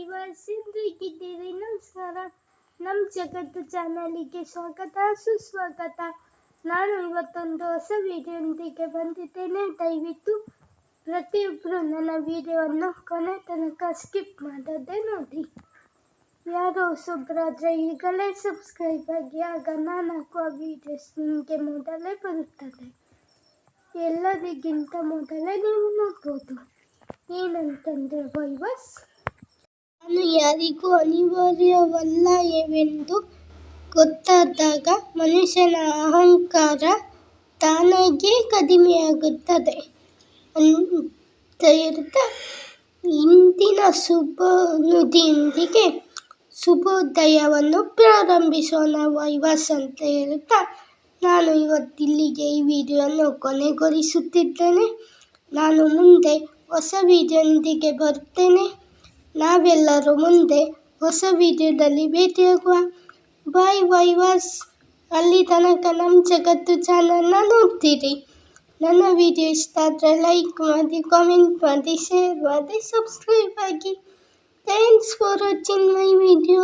ವೈವರ್ಸ್ ಹೇಗಿದ್ದೀರಿ ನಮಸ್ಕಾರ ನಮ್ಮ ಜಗತ್ತು ಚಾನಲಿಗೆ ಸ್ವಾಗತ, ಸುಸ್ವಾಗತ. ನಾನು ಇವತ್ತೊಂದು ಹೊಸ ವಿಡಿಯೋದೊಂದಿಗೆ ಬಂದಿದ್ದೇನೆ. ದಯವಿಟ್ಟು ಪ್ರತಿಯೊಬ್ಬರು ನನ್ನ ವಿಡಿಯೋವನ್ನು ಕೊನೆ ತನಕ ಸ್ಕಿಪ್ ಮಾಡದೆ ನೋಡಿ. ಯಾರೋ ಹೊಸೊಬ್ಬರಾದರೆ ಈಗಲೇ ಸಬ್ಸ್ಕ್ರೈಬ್ ಆಗಿ, ಆಗ ನಾನು ಹಾಕುವ ವಿಡಿಯೋಸ್ ನಿಮಗೆ ಮೊದಲೇ ಬರುತ್ತದೆ. ಎಲ್ಲರಿಗಿಂತ ಮೊದಲೇ ನೀವು ನೋಡ್ಬೋದು. ಏನಂತಂದರೆ ವೈವಸ್ ನಾನು ಯಾರಿಗೂ ಅನಿವಾರ್ಯವಲ್ಲ ಎಂದು ಗೊತ್ತಾದಾಗ ಮನುಷ್ಯನ ಅಹಂಕಾರ ತಾನಾಗೇ ಕಡಿಮೆಯಾಗುತ್ತದೆ. ಅಂತ ಹೇಳ್ತಾ ಇಂದಿನ ಶುಭ ನುಡಿಯೊಂದಿಗೆ ಶುಭೋದಯವನ್ನು ಪ್ರಾರಂಭಿಸೋಣ. ವೈವಸ್ ಅಂತ ಹೇಳ್ತಾ ನಾನು ಇವತ್ತಿಲ್ಲಿಗೆ ಈ ವಿಡಿಯೋವನ್ನು ಕೊನೆಗೊಳಿಸುತ್ತಿದ್ದೇನೆ. ನಾನು ಮುಂದೆ ಹೊಸ ವಿಡಿಯೋದೊಂದಿಗೆ ಬರ್ತೇನೆ ನಾವೆಲ್ಲರೂ ಮುಂದೆ ಹೊಸ ವಿಡಿಯೋದಲ್ಲಿ ಭೇಟಿಯಾಗುವ. ಬಾಯ್ ವೈವಸ್ ಅಲ್ಲಿ ತನಕ ನಮ್ಮ ಜಗತ್ತು ಚಾನಲ್ನ ನೋಡ್ತೀರಿ. ನನ್ನ ವಿಡಿಯೋ ಇಷ್ಟ ಆದರೆ ಲೈಕ್ ಮಾಡಿ, ಕಾಮೆಂಟ್ ಮಾಡಿ, ಶೇರ್ ಮಾಡಿ, ಸಬ್ಸ್ಕ್ರೈಬ್ ಆಗಿ. Thanks for watching my video.